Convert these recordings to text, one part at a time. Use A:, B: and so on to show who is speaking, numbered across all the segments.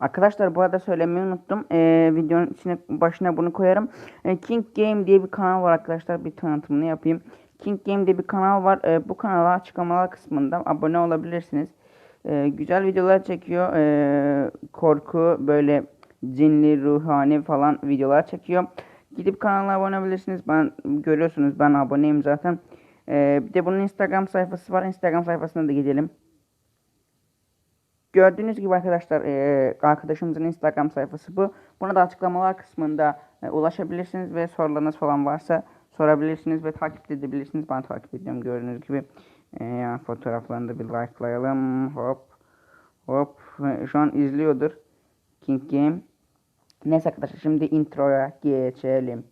A: Arkadaşlar bu arada söylemeyi unuttum. Ee, videonun içine başına bunu koyarım. Ee, King Game diye bir kanal var arkadaşlar. Bir tanıtımını yapayım. King Game diye bir kanal var. Ee, bu kanala açıklamalar kısmında abone olabilirsiniz. Ee, güzel videolar çekiyor. Ee, korku böyle cinli, ruhani falan videolar çekiyor. Gidip kanala abone olabilirsiniz. Ben görüyorsunuz ben aboneyim zaten. Ee, bir de bunun Instagram sayfası var. Instagram sayfasına da gidelim. Gördüğünüz gibi arkadaşlar eee, arkadaşımızın Instagram sayfası bu. Buna da açıklamalar kısmında e, ulaşabilirsiniz ve sorularınız falan varsa sorabilirsiniz ve takip edebilirsiniz. Ben takip ediyorum gördüğünüz gibi. Eee, fotoğraflarını bir likelayalım. Hop hop. Ve Şu an izliyordur King Game. Neyse arkadaşlar şimdi introya geçelim.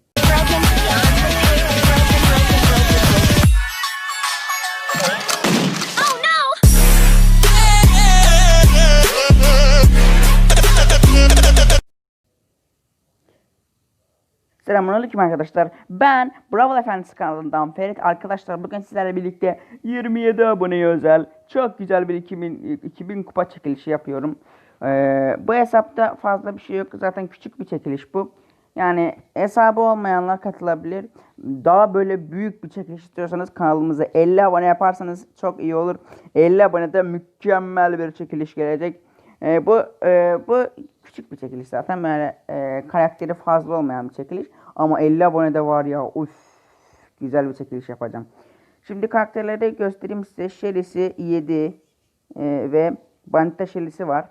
A: Selamünaleyküm arkadaşlar. Ben Bravo Efendisi kanalından Ferit. Arkadaşlar bugün sizlerle birlikte 27 aboneye özel çok güzel bir 2000, 2000 kupa çekilişi yapıyorum. Ee, bu hesapta fazla bir şey yok. Zaten küçük bir çekiliş bu. Yani hesabı olmayanlar katılabilir. Daha böyle büyük bir çekiliş istiyorsanız kanalımıza 50 abone yaparsanız çok iyi olur. 50 abonede mükemmel bir çekiliş gelecek. Ee, bu e, bu küçük bir çekiliş zaten böyle e, karakteri fazla olmayan bir çekiliş. Ama 50 abone de var ya uf güzel bir çekiliş yapacağım. Şimdi karakterleri göstereyim size. Shelly'si 7 e, ve Banita Shelly'si var.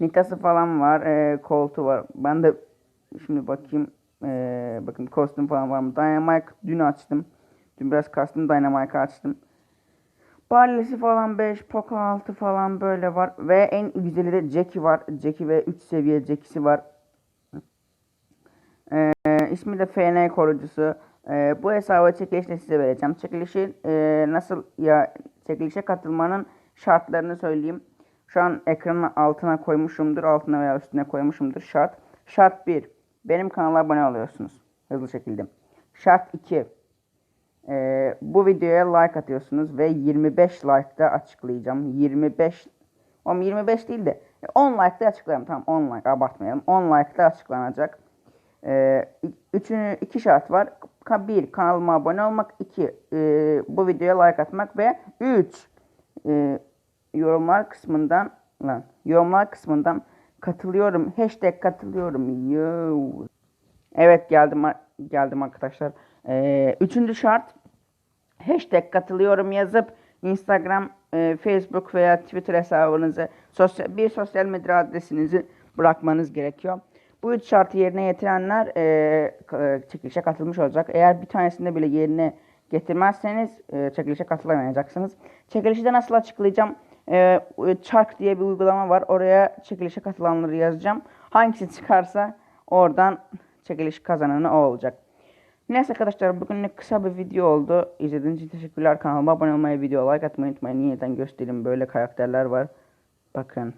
A: Nita'sı falan var. E, Colt'u var. Ben de şimdi bakayım. E, bakın kostüm falan var mı? Dynamite dün açtım. Dün biraz kastım Dynamite'ı açtım. Barley'si falan 5, Poco 6 falan böyle var. Ve en güzeli de Jackie var. Jackie ve 3 seviye Jackie'si var. Ee, ismi de FN korucusu. Ee, bu hesabı çekilişte size vereceğim. Çekilişin e, nasıl ya çekilişe katılmanın şartlarını söyleyeyim. Şu an ekranın altına koymuşumdur. Altına veya üstüne koymuşumdur. Şart. Şart 1. Benim kanala abone oluyorsunuz. Hızlı şekilde. Şart 2. Ee, bu videoya like atıyorsunuz ve 25 like'da açıklayacağım. 25 Oğlum 25 değil de 10 like'da açıklayalım. Tamam 10 like abartmayalım. 10 like'da açıklanacak. Ee, üçünü, iki şart var. Bir, kanalıma abone olmak. iki e, bu videoya like atmak. Ve üç, e, yorumlar kısmından lan, yorumlar kısmından katılıyorum. Hashtag katılıyorum. Yo. Evet geldim geldim arkadaşlar. Ee, üçüncü şart hashtag katılıyorum yazıp Instagram, e, Facebook veya Twitter hesabınızı sosyal, bir sosyal medya adresinizi bırakmanız gerekiyor. Bu üç şartı yerine getirenler e, e, çekilişe katılmış olacak. Eğer bir tanesinde bile yerine getirmezseniz e, çekilişe katılamayacaksınız. Çekilişi de nasıl açıklayacağım? E, Çark diye bir uygulama var. Oraya çekilişe katılanları yazacağım. Hangisi çıkarsa oradan çekiliş kazananı o olacak. Neyse arkadaşlar bugünlük kısa bir video oldu. İzlediğiniz için teşekkürler. Kanalıma abone olmayı, video like atmayı unutmayın. Yeniden göstereyim. Böyle karakterler var. Bakın.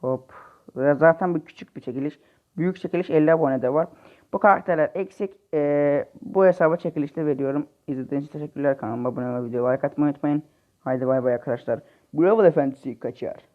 A: Hop. Zaten bu küçük bir çekiliş. Büyük çekiliş 50 abone de var. Bu karakterler eksik. Ee, bu hesaba çekilişte veriyorum. İzlediğiniz için teşekkürler. Kanalıma abone olmayı, video like atmayı unutmayın. Haydi bay bay arkadaşlar. Bravo Efendisi kaçar.